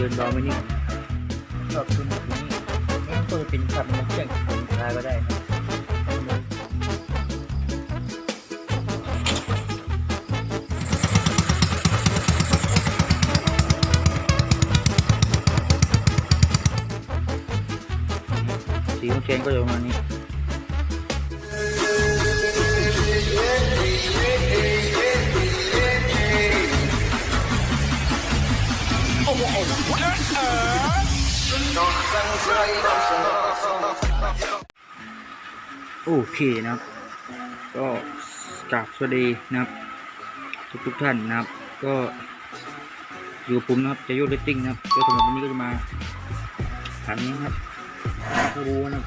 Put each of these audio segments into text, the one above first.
ดินรอไม่นิ่งชอบขึ้นแบบนี้นี่ก็จะเป็นขับมันเครื่องสินค้าก็ได้นะสีของเชนก็จะประมาณนี้ โอเคนะครับ ก็กราบสวัสดีนะครับ ทุกทุกๆท่านนะครับ ก็อยู่กับผมนะครับจะโยเลตติ้งนะครับก็สำหรับวันนี้ก็จะมาหันนะครับก็รู้นะครับ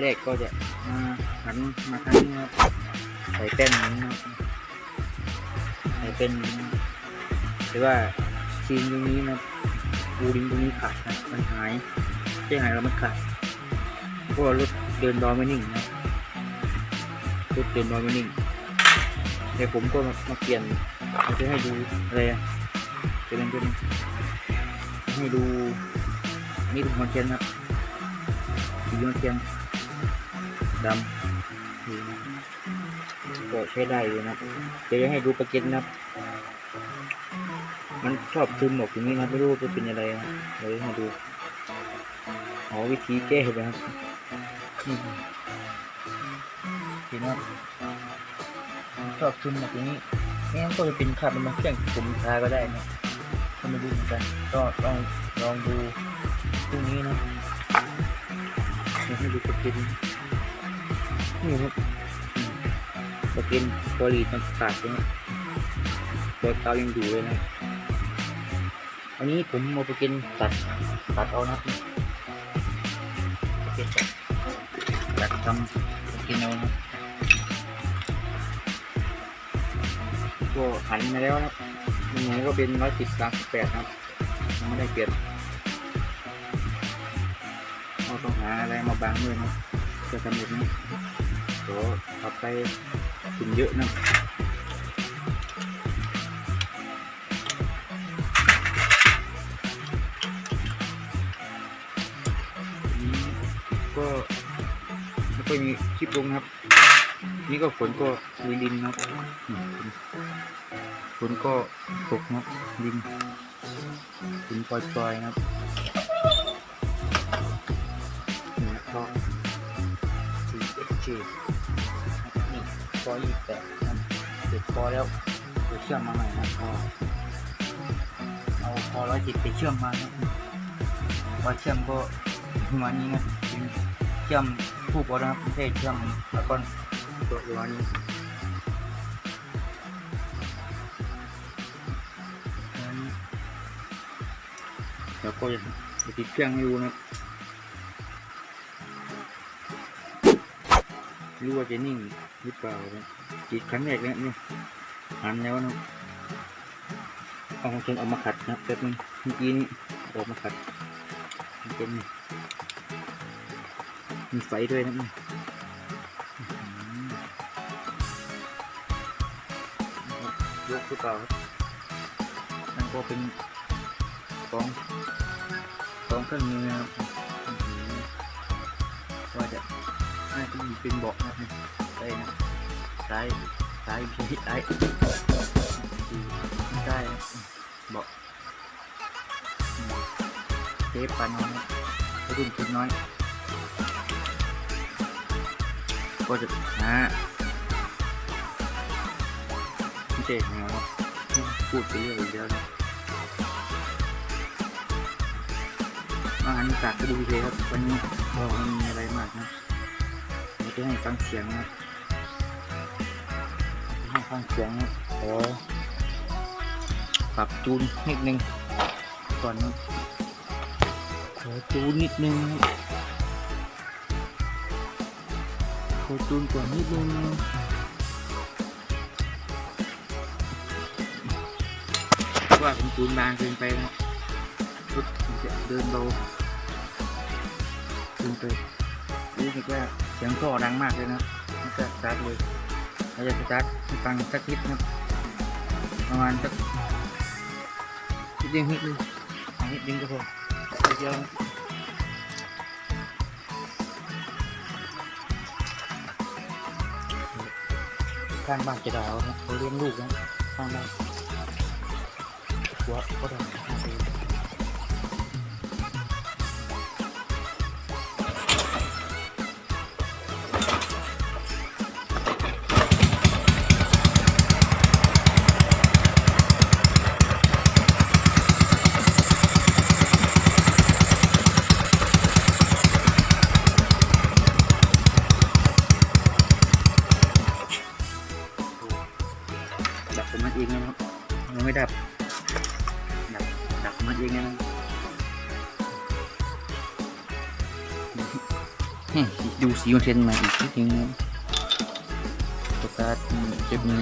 แรกก็จะมาหันมาทางนี้ครับใส่แป้นนี้นะครับใส่เป็นหรือว่า ซีนตรงนี้นะบูริงตรงนี้ขาดนะมันหายใช่หายแล้วมันขาดเพราะรถเดินรอไม่นิ่งนะรถเดินรอไม่นิ่งเดี๋ยวผมก็มามาเปลี่ยนเราจะให้ดูอะไรอะเป็นอะไรเป็นให้ดูนี่เป็นคอนเทนต์ครับสีคอนเทนต์ดำก็ใช้ได้เลยนะเดี๋ยวจะให้ดูประเก็นนะ มันชอบซึมออกอย่างนี้นะไม่รู้จะเป็นอะไรนะเดี๋ยวให้ดูอ๋อวิธีแก้นะครับนี่เห็นไหมชอบซึมแบบนี้ไม่งั้นก็จะเป็นขับมันมาเครื่องผมทาก็ได้นะก็ไม่รู้เหมือนกันก็ลองลองดูพรุ่งนี้นะเดี๋ยวให้ดูสกินนี่ครับอืมสกินตัวรีดมันขาดเลยนะตัวเตายังอยู่เลยนะ อันนี้ผมเอาไปกินตัดตัดเอานะสกินตัดอยากทำกินเอานะก็หันมาแล้วนะยังไงก็เป็นร้อยสิบสามสิบแปดครับยังไม่ได้เปลี่ยนเราต้องหาอะไรมาบังด้วยนะจะทำแบบนี้เดี๋ยวเอาไปกินเยอะนะ ก็ไม่ค่อยมีคลิปลงนะครับ นี่ก็ฝนก็มีดินนะครับฝนก็ตกนะครับดินฝนปล่อยๆนะครับนี่ก็สีเอ็กเจนี่พอยี่สิบแปดนะเสร็จพอแล้วเดี๋ยวเชื่อมมาใหม่นะพอเอาพอร้อยจิตไปเชื่อมมานะพอเชื่อมก็ประมาณนี้นะ เชื่อมคู่บอนะครับไม่ใช่เชื่อมแล้วก็ตัวประมาณนี้แล้วก็จะติดเครื่องให้ดูนะรู้ว่าจะนิ่งหรือเปล่านะติดครั้งแรกแล้วเนี่ยหันแล้วนะเอาของฉันเอามาขัดนะแป๊บนึงเมื่อกี้นี้ออกมาขัดเป็น มีไฟด้วยนะนี่อื้อหือยกหรือเปล่าครับนั่นก็เป็นของของเครื่องมือนะครับอื้อหือว่าจะน่าจะมีเป็นเบาะนะครับนี่ได้นะซ้ายซ้ายพี่ซ้ายไม่ได้นะเบาะอืมเทปปานน้อยนะรุ่นจุดน้อย ก็จะหาพิเศษนะครับพูดไปเรื่อยอีกแล้วนะอาหารจากกระดูกเลยครับวันนี้ก็ไม่มีอะไรมากนะเราจะให้ฟังเสียงนะครับให้ฟังเสียงนะขอปรับจูนนิดนึงก่อนนะขอจูนนิดนึงครับ ขอจูนก่อนนิดนึงว่าผมจูนบางเกินไปนะรถจะเดินเบาเกินไปรู้สึกว่าเสียงท่อดังมากเลยนะมันจะสตาร์ทเลยเราจะสตาร์ทให้ฟังสักนิดนะประมาณสักนิดเดียวนิดนึงนิดนึงก็พอเยอ ข้างบ้านจะดาวนะเขาเลี้ยงลูกนะข้างบ้านหัวก็ได้ห้าปี ดับมันเองนะครับเฮ้ยดูสีมันเชนมาอีกนิดนึงนะสตาร์ทจะมี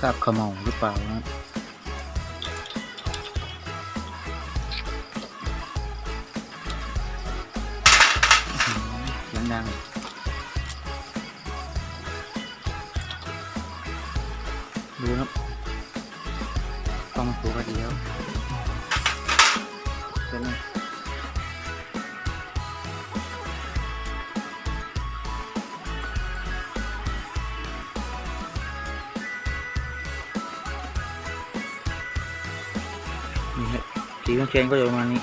คราบขมเหลาหรือเปล่านะครังดัง ครับสีของเชนก็จะประมาณนี้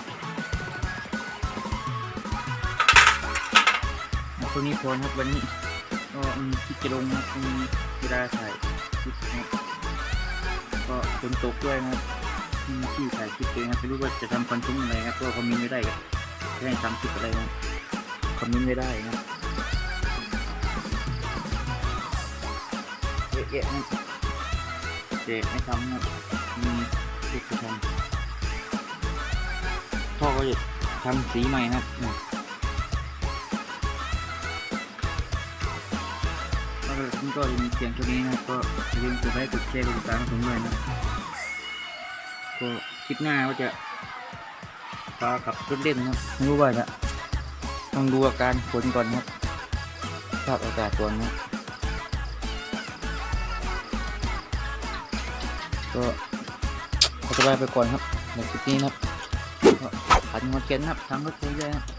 เอาตัวนี้พอครับวันนี้ก็คิดจะลงนะอืมเวลาถ่ายคลิปนะก็ฝนตกด้วยนะครับอืมที่ถ่ายคลิปเองนะไม่รู้ว่าจะทำคอนเทนต์อะไรครับก็คอมเมนต์ไม่ได้ครับจะให้ทำคลิปอะไรนะคอมเมนต์ไม่ได้นะเยอะแยะนะเด็กไม่ทำนะมีเด็กจะทำ พ่อก็จะทำสีใหม่นะครับอืมก็ผมก็มีเพียงเท่นี้นะครับ ก็อย่าลืมกดไลค์กดแชร์กดติดตามให้ผมด้วยนะก็คลิปหน้าก็จะพาขับรถเล่นนะครับไม่รู้ว่าจะต้องดูอาการฝนก่อนนะครับสภาพอากาศก่อนนะก็ขอสบายไปก่อนครับในคลิปนี้นะครับ พันงอเกนนะครับทางรถเยอะแยนะ